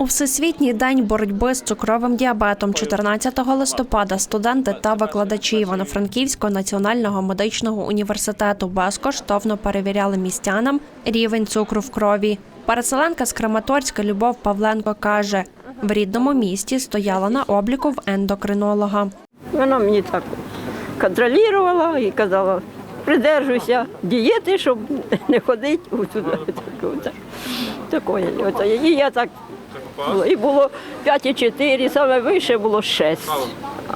У всесвітній день боротьби з цукровим діабетом 14 листопада студенти та викладачі Івано-Франківського національного медичного університету безкоштовно перевіряли містянам рівень цукру в крові. Переселенка з Краматорська Любов Павленко каже, в рідному місті стояла на обліку в ендокринолога. Вона мені так контролювала і казала, придержуйся дієти, щоб не ходити. Оце. І я так було. І було 5,4, саме вище було 6.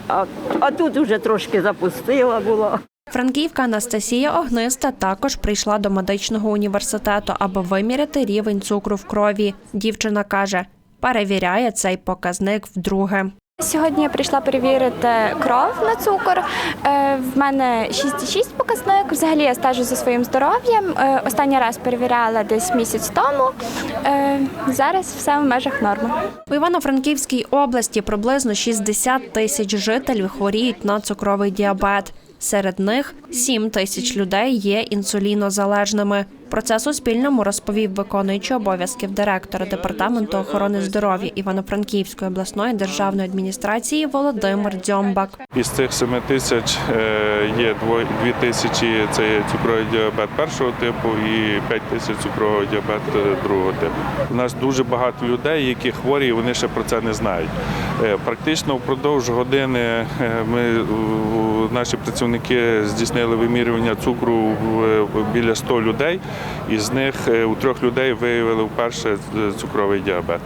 А, а тут вже трошки запустила була. Франківка Анастасія Огниста також прийшла до медичного університету, аби виміряти рівень цукру в крові. Дівчина каже, перевіряє цей показник вдруге. Сьогодні я прийшла перевірити кров на цукор. Е, В мене 6,6 показник. Взагалі я стежу за своїм здоров'ям. Е, Останній раз перевіряла десь місяць тому. Е, Зараз все в межах норми. У Івано-Франківській області приблизно 60 тисяч жителів хворіють на цукровий діабет. Серед них 7 тисяч людей є інсулінозалежними. Про це Суспільному розповів виконуючий обов'язків директора департаменту охорони здоров'я Івано-Франківської обласної державної адміністрації Володимир Дзьомбак. Із цих 7 тисяч е, є 2 тисячі це цукровий діабет першого типу і 5 тисяч цукровий діабет е, другого типу. У нас дуже багато людей, які хворі, і вони ще про це не знають. Е, Практично впродовж години ми наші працівники здійснили вимірювання цукру біля 100 людей, і з них е, у трьох людей виявили вперше е, цукровий діабет.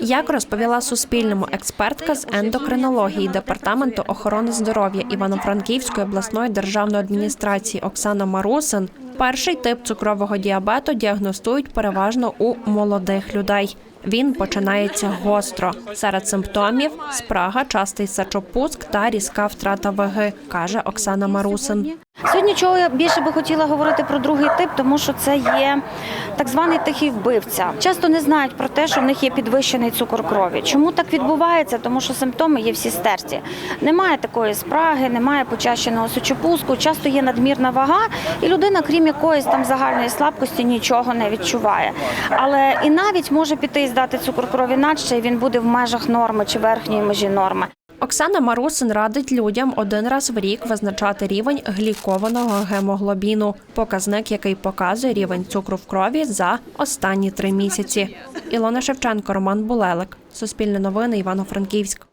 Як розповіла Суспільному експертка з ендокринології департаменту охорони здоров'я Івано-Франківської обласної державної адміністрації Оксана Марусин, перший тип цукрового діабету діагностують переважно у молодих людей. Він починається гостро. Серед симптомів спрага, частий сечопуск та різка втрата ваги, каже Оксана Марусин. Сьогодні чого я більше би хотіла говорити про другий тип, тому що це є так званий тихий вбивця. Часто не знають про те, що в них є підвищений цукор крові. Чому так відбувається? Тому що симптоми є всі стерті. Немає такої спраги, немає почащеного сечопуску, часто є надмірна вага, і людина, крім якоїсь там загальної слабкості, нічого не відчуває. Але і навіть може піти і здати цукор крові надще, і він буде в межах норми чи верхньої межі норми. Оксана Марусин радить людям один раз в рік визначати рівень глікованого гемоглобіну, показник, який показує рівень цукру в крові за останні три місяці. Ілона Шевченко, Роман Булелик, Суспільне новини, Івано-Франківськ.